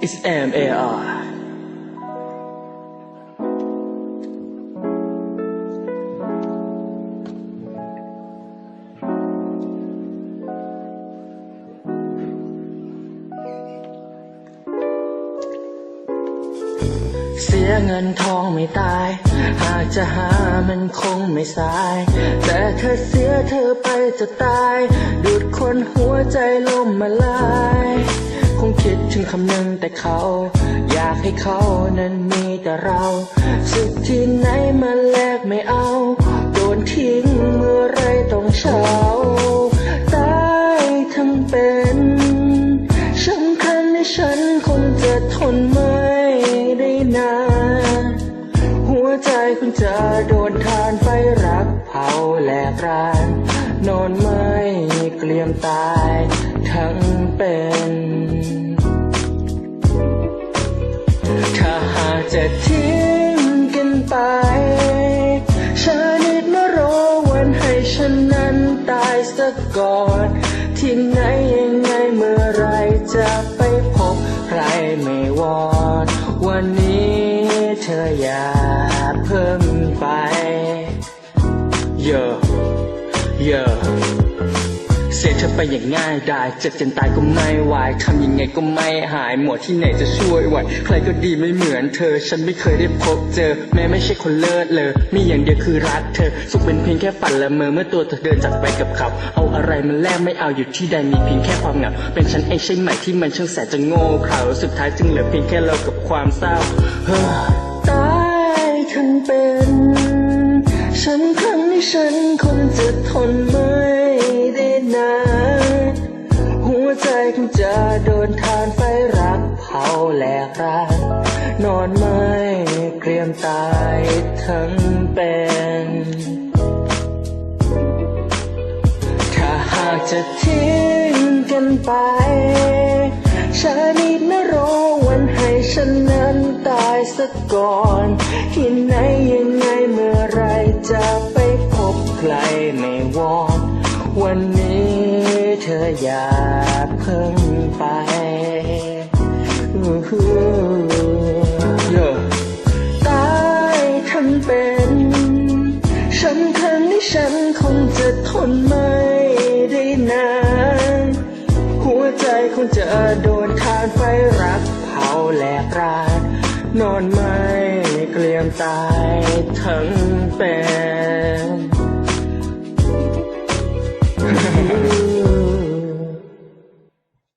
is M A R เสียเงินทองไม่ตาย หากจะหามันคงไม่สาย แต่เธอเสียเธอไปจะตาย ดูดคนหัวใจล่มมาลาย คงคิดถึงคำนึงแต่เขา อยากให้เขานั้นมีแต่เราสุดที่ไหนมาแลกไม่เอา โดนทิ้งเมื่อไรต้องเช้าตายทั้งเป็นสำคัญในฉันคงจะทนไม่ได้นานหัวใจคุณจะโดนทานไฟรักเผาแหลกราน นอนไม่เกลียมตาย ตายสักก่อน ที่ไหนยังไงเมื่อไรจะไปพบใครไม่วอนวันนี้เธออย่าเพิ่งไป เยอะเยอะ อไปอย่างง่ายได้เจ็บจนตายก็ไม่ไหวทำยังไงก็ไม่หายหมอที่ไหนจะช่วยไหวใครก็ดีไม่เหมือนเธอ ฉันไม่เคยได้พบเจอ แม้ไม่ใช่คนเลิศเลยมีอย่างเดียวคือรักเธอ สุขเป็นเพียงแค่ฝันละเมอเมื่อตัวเธอเดินจากไปกับเขา เอาอะไรมันแลกไม่เอาอยู่ที่ใดมีเพียงแค่ความเหงาเป็นฉันเองใช่ไหมที่มันช่างแสนจะโง่เขลาสุดท้ายจึงเหลือเพียงแค่เรากับความเศร้าเฮ้อตายทั้งเป็น ฉันครั้งนี้ฉันคงจะทน แหลกนอนไม่เกรียมตายทั้งเป็น ถ้าหากจะทิ้งกันไปชานิดนรอวันให้ฉันนั้นตายสักก่อนที่ไหนยังไงเมื่อไรจะไปพบใครไม่วอนวันนี้เธออย่าเพิ่งไป ตายทั้งเป็น ฉันครั้งนี้ฉันคงจะทนไม่ได้นาน หัวใจคงจะโดนทานไฟรักเผาแหลกรานนอนไม่เกลียมตายทั้งเป็น